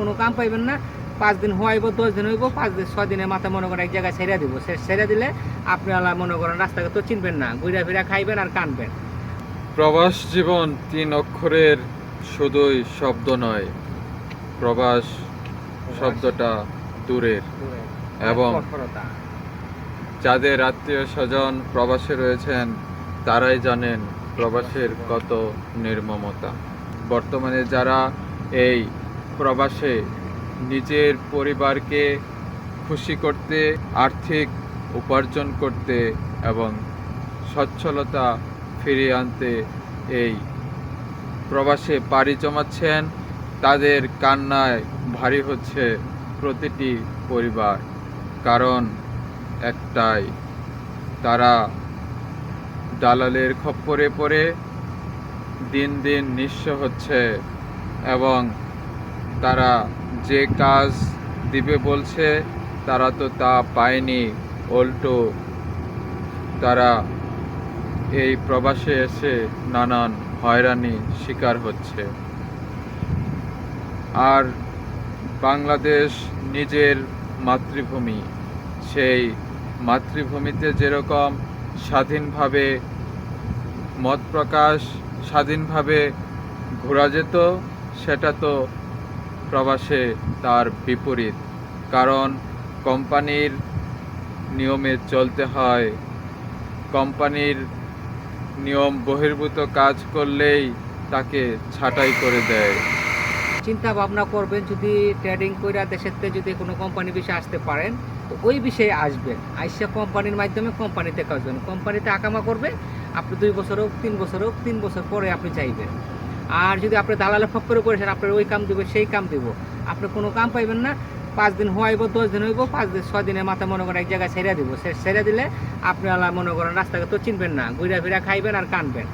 কোনো কাম পাইবেন না। পাঁচ দিন হওয়াইব দশ দিন হইব পাঁচ দিন ছয় দিনের মাথা মনে করেন এক জায়গায় ছেড়ে দিব। ছেড়ে দিলে আপনি আল্লাহ মনে করেন রাস্তাকে তো চিনবেন না ঘুরা ফিরা খাইবেন আর কানবেন। প্রবাস জীবন তিন অক্ষরের শুধুই শব্দ নয় প্রবাস শব্দটা দূরের এবং যাদের আত্মীয় স্বজন প্রবাসে রয়েছেন তারাই জানেন প্রবাসের কত নির্মমতা। বর্তমানে যারা এই প্রবাসে নিজের পরিবারকে খুশি করতে, আর্থিক উপার্জন করতে এবং সচ্ছলতা ফিরিয়ে আনতে এই প্রবাসে পাড়ি জমাচ্ছেন। তাদের কান্নায় ভারী হচ্ছে প্রতিটি পরিবার। কারণ একটাই, তারা দালালের খপ্পরে পড়ে, দিন দিন নিঃস্ব হচ্ছে এবং তারা যে কাজ দিবে বলছে, তারা তো তা পায়নি। উল্টো, তারা এই প্রবাসে এসে নানান হয়রানি শিকার হচ্ছে। আর বাংলাদেশ নিজের মাতৃভূমি, সেই মাতৃভূমিতে যেরকম স্বাধীনভাবে মত প্রকাশ, স্বাধীনভাবে ঘোরা যেত, সেটা তো প্রবাসে তার বিপরীত, কারণ কোম্পানির নিয়মে চলতে হয়। কোম্পানির নিয়ম বহির্ভূত কাজ করলেই তাকে ছাঁটাই করে দেয়। চিন্তা ভাবনা করবেন, যদি ট্রেডিং কইরা দেশের যদি কোনো কোম্পানি বিষয়ে আসতে পারেন, তো ওই বিষয়ে আসবেন। আইসা কোম্পানির মাধ্যমে কোম্পানিতে কাজ করবেন। কোম্পানিতে আকামা করবে, আপনি দুই বছর হোক, তিন বছর হোক, তিন বছর পরে আপনি চাইবেন। আর যদি আপনি দালালে ফক্করে করেছেন, আপনার ওই কাম দিব, সেই কাম দিব। আপনি কোনো কাম পাইবেন না। পাঁচ দিন হওয়াইব দশ দিন হইব, পাঁচ দিন, ছয় দিনের মাথা মনে করেন এক জায়গায় ছেড়ে দিব। ছেড়ে দিলে আপনি আল্লাহ মনে করেন রাস্তাকে তো চিনবেন না, ঘুরা ফিরা খাইবেন আর কানবেন।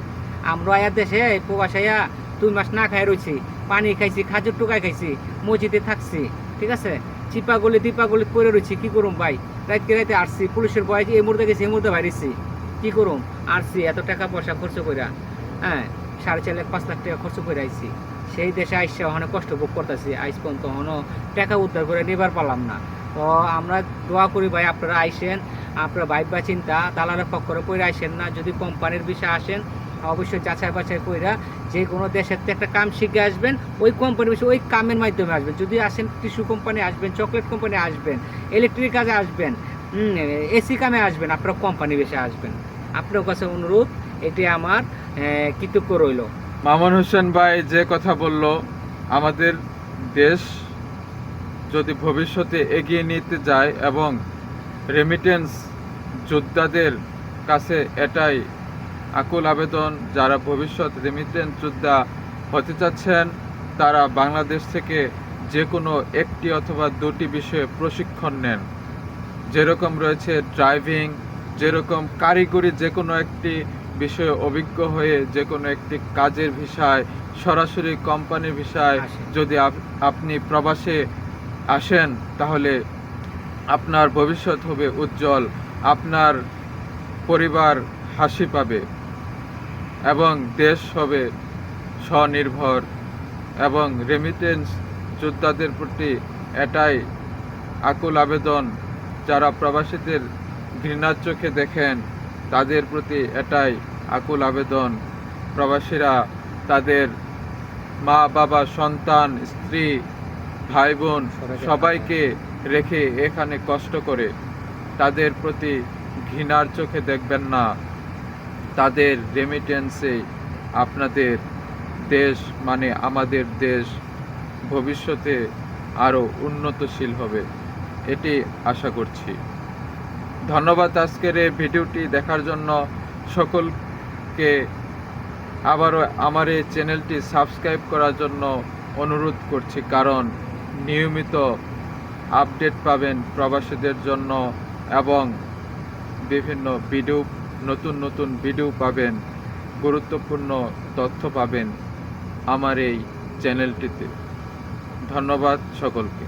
আমরা আয়া দেশে প্রবাসাইয়া দুই মাস না খাই রয়েছি পানি খাইছি, খাজুর টুকাই খাইছি, মসজিদে থাকছি, ঠিক আছে? চিপা গলি, দীপা গলি পরে রয়েছি কী করুম ভাই? রাইতে রাইতে আসছি, পুলিশের বয় এই মুহূর্তে গেছি, এই মুহূর্তে বাইরেছি কী করুম? আসছি, এত টাকা পয়সা খরচ কইরা হ্যাঁ? সাড়ে চার লাখ, পাঁচ লাখ টাকা খরচ করে আইছি। সেই দেশে আইসা অনেক কষ্ট ভোগ করতেছি। আইস পর্যন্ত হনো টাকা উদ্ধার করে নেবার পারলাম না। তো আমরা দোয়া করি ভাই, আপনারা আইসেন, আপনারা ভাইবা চিন্তা, দালালের পক্ষরে করে আইসেন না। যদি কোম্পানির বিষয়ে আসেন, অবশ্যই যাচাই বাছাই কইরা যে কোনো দেশের একটা কাম শিখে আসবেন, ওই কোম্পানি বিষয়ে, ওই কামের মাধ্যমে আসবেন। যদি আসেন, টিস্যু কোম্পানি আসবেন, চকলেট কোম্পানি আসবেন, ইলেকট্রিক কাজে আসবেন এসি কামে আসবেন, আপনার কোম্পানি বেশি আসবেন। আপনার কাছে অনুরোধ এটি আমার কৃতজ্ঞ রইল। মামুন হোসেন ভাই যে কথা বলল, আমাদের দেশ যদি ভবিষ্যতে এগিয়ে নিতে যায় এবং রেমিটেন্স যোদ্ধাদের কাছে এটাই আকুল আবেদন, যারা ভবিষ্যৎ রেমিটেন্স যোদ্ধা হতে চাচ্ছেন, তারা বাংলাদেশ থেকে যে কোনো একটি অথবা দুটি বিষয়ে প্রশিক্ষণ নেন। যেরকম রয়েছে ড্রাইভিং যেরকম কারিগরি যে কোনো একটি বিষয়ে অভিজ্ঞ হয়ে যে কোনো একটি কাজের বিষয় সরাসরি কোম্পানির বিষয় আসেন। যদি আপনি প্রবাসে আসেন তাহলে আপনার ভবিষ্যৎ হবে উজ্জ্বল আপনার পরিবার হাসি পাবে এবং দেশ হবে স্বনির্ভর এবং রেমিটেন্স যোদ্ধাদের প্রতি এটাই আকুল আবেদন যারা প্রবাসীদের ঘৃণার চোখে দেখেন তাদের প্রতি এটাই আকুল আবেদন। প্রবাসীরা তাদের মা বাবা সন্তান স্ত্রী ভাই বোন সবাইকে- রেখে এখানে কষ্ট করে তাদের প্রতি ঘৃণার চোখে দেখবেন না। তাদের রেমিটেন্সে আপনাদের দেশ মানে আমাদের দেশ ভবিষ্যতে আরও উন্নতশীল হবে। এটি আশা করছি। ধন্যবাদ আজকের এই ভিডিওটি দেখার জন্য সকলকে। আবারও আমার এই চ্যানেলটি সাবস্ক্রাইব করার জন্য অনুরোধ করছি, কারণ নিয়মিত আপডেট পাবেন প্রবাসীদের জন্য এবং বিভিন্ন ভিডিও, নতুন নতুন ভিডিও পাবেন, গুরুত্বপূর্ণ তথ্য পাবেন আমার এই চ্যানেলটিতে। ধন্যবাদ সকলকে।